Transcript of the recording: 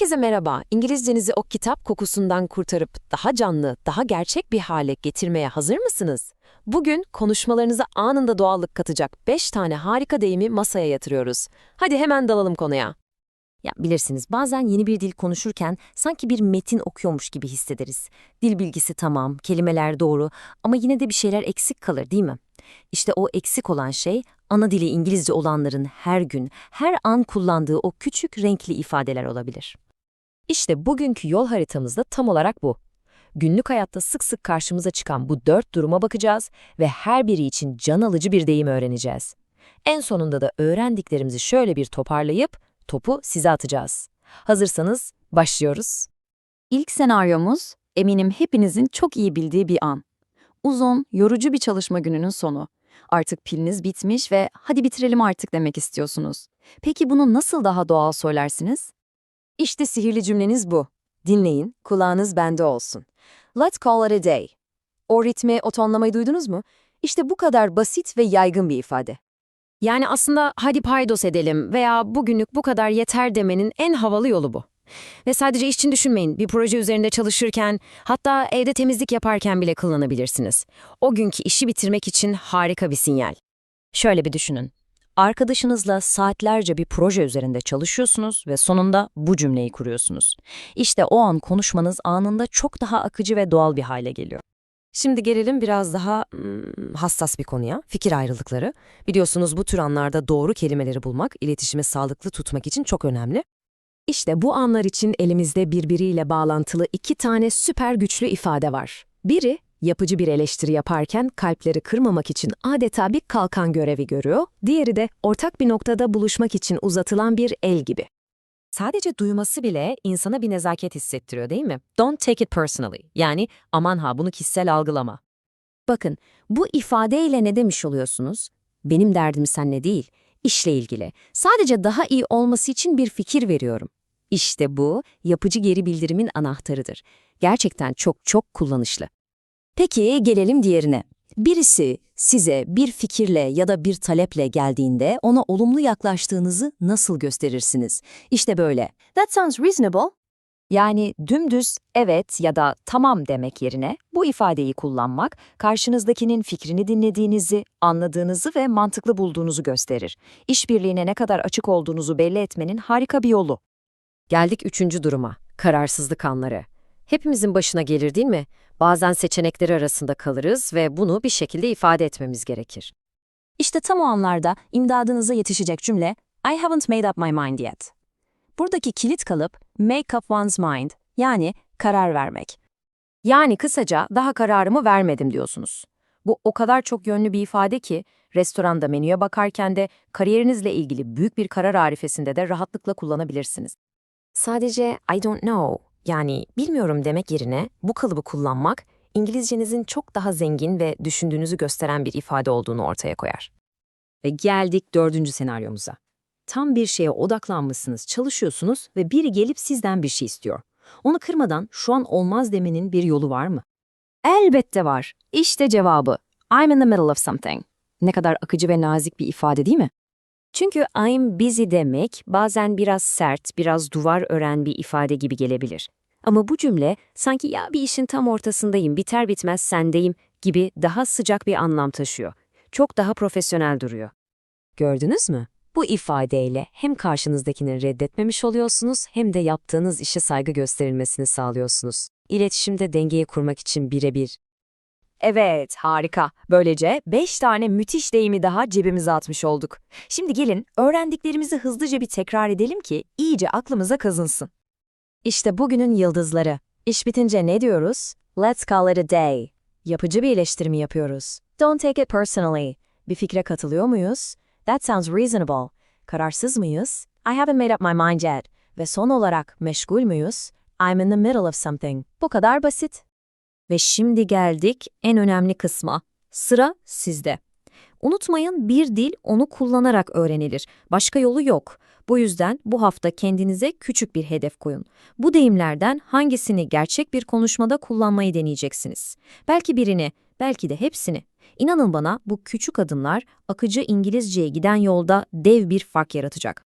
Herkese merhaba. İngilizcenizi o kitap kokusundan kurtarıp daha canlı, daha gerçek bir hale getirmeye hazır mısınız? Bugün konuşmalarınıza anında doğallık katacak 5 tane harika deyimi masaya yatırıyoruz. Hadi hemen dalalım konuya. Ya bilirsiniz bazen yeni bir dil konuşurken sanki bir metin okuyormuş gibi hissederiz. Dil bilgisi tamam, kelimeler doğru ama yine de bir şeyler eksik kalır değil mi? İşte o eksik olan şey ana dili İngilizce olanların her gün, her an kullandığı o küçük renkli ifadeler olabilir. İşte bugünkü yol haritamızda tam olarak bu. Günlük hayatta sık sık karşımıza çıkan bu dört duruma bakacağız ve her biri için can alıcı bir deyim öğreneceğiz. En sonunda da öğrendiklerimizi şöyle bir toparlayıp topu size atacağız. Hazırsanız başlıyoruz. İlk senaryomuz, eminim hepinizin çok iyi bildiği bir an. Uzun, yorucu bir çalışma gününün sonu. Artık piliniz bitmiş ve hadi bitirelim artık demek istiyorsunuz. Peki bunu nasıl daha doğal söylersiniz? İşte sihirli cümleniz bu. Dinleyin, kulağınız bende olsun. Let's call it a day. O ritmi, o tonlamayı duydunuz mu? İşte bu kadar basit ve yaygın bir ifade. Yani aslında hadi paydos edelim veya bugünlük bu kadar yeter demenin en havalı yolu bu. Ve sadece iş için düşünmeyin. Bir proje üzerinde çalışırken, hatta evde temizlik yaparken bile kullanabilirsiniz. O günkü işi bitirmek için harika bir sinyal. Şöyle bir düşünün. Arkadaşınızla saatlerce bir proje üzerinde çalışıyorsunuz ve sonunda bu cümleyi kuruyorsunuz. İşte o an konuşmanız anında çok daha akıcı ve doğal bir hale geliyor. Şimdi gelelim biraz daha hmm, hassas bir konuya, fikir ayrılıkları. Biliyorsunuz bu tür anlarda doğru kelimeleri bulmak, iletişimi sağlıklı tutmak için çok önemli. İşte bu anlar için elimizde birbiriyle bağlantılı iki tane süper güçlü ifade var. Biri, yapıcı bir eleştiri yaparken kalpleri kırmamak için adeta bir kalkan görevi görüyor, diğeri de ortak bir noktada buluşmak için uzatılan bir el gibi. Sadece duyması bile insana bir nezaket hissettiriyor değil mi? Don't take it personally. Yani aman ha bunu kişisel algılama. Bakın, bu ifadeyle ne demiş oluyorsunuz? Benim derdim seninle değil, işle ilgili. Sadece daha iyi olması için bir fikir veriyorum. İşte bu, yapıcı geri bildirimin anahtarıdır. Gerçekten çok çok kullanışlı. Peki gelelim diğerine. Birisi size bir fikirle ya da bir taleple geldiğinde ona olumlu yaklaştığınızı nasıl gösterirsiniz? İşte böyle. That sounds reasonable. Yani dümdüz evet ya da tamam demek yerine bu ifadeyi kullanmak karşınızdakinin fikrini dinlediğinizi, anladığınızı ve mantıklı bulduğunuzu gösterir. İşbirliğine ne kadar açık olduğunuzu belli etmenin harika bir yolu. Geldik üçüncü duruma, kararsızlık anları. Hepimizin başına gelir değil mi? Bazen seçenekleri arasında kalırız ve bunu bir şekilde ifade etmemiz gerekir. İşte tam o anlarda imdadınıza yetişecek cümle I haven't made up my mind yet. Buradaki kilit kalıp make up one's mind yani karar vermek. Yani kısaca daha kararımı vermedim diyorsunuz. Bu o kadar çok yönlü bir ifade ki restoranda menüye bakarken de kariyerinizle ilgili büyük bir karar arifesinde de rahatlıkla kullanabilirsiniz. Sadece I don't know yani bilmiyorum demek yerine bu kalıbı kullanmak İngilizcenizin çok daha zengin ve düşündüğünüzü gösteren bir ifade olduğunu ortaya koyar. Ve geldik dördüncü senaryomuza. Tam bir şeye odaklanmışsınız, çalışıyorsunuz ve biri gelip sizden bir şey istiyor. Onu kırmadan şu an olmaz demenin bir yolu var mı? Elbette var. İşte cevabı. I'm in the middle of something. Ne kadar akıcı ve nazik bir ifade değil mi? Çünkü I'm busy demek bazen biraz sert, biraz duvar ören bir ifade gibi gelebilir. Ama bu cümle sanki ya bir işin tam ortasındayım, biter bitmez sendeyim gibi daha sıcak bir anlam taşıyor. Çok daha profesyonel duruyor. Gördünüz mü? Bu ifadeyle hem karşınızdakini reddetmemiş oluyorsunuz hem de yaptığınız işe saygı gösterilmesini sağlıyorsunuz. İletişimde dengeyi kurmak için birebir. Evet, harika. Böylece 5 tane müthiş deyimi daha cebimize atmış olduk. Şimdi gelin öğrendiklerimizi hızlıca bir tekrar edelim ki iyice aklımıza kazınsın. İşte bugünün yıldızları. İş bitince ne diyoruz? Let's call it a day. Yapıcı bir eleştirimi yapıyoruz. Don't take it personally. Bir fikre katılıyor muyuz? That sounds reasonable. Kararsız mıyız? I haven't made up my mind yet. Ve son olarak meşgul müyüz? I'm in the middle of something. Bu kadar basit. Ve şimdi geldik en önemli kısma. Sıra sizde. Unutmayın bir dil onu kullanarak öğrenilir. Başka yolu yok. Bu yüzden bu hafta kendinize küçük bir hedef koyun. Bu deyimlerden hangisini gerçek bir konuşmada kullanmayı deneyeceksiniz. Belki birini, belki de hepsini. İnanın bana bu küçük adımlar akıcı İngilizceye giden yolda dev bir fark yaratacak.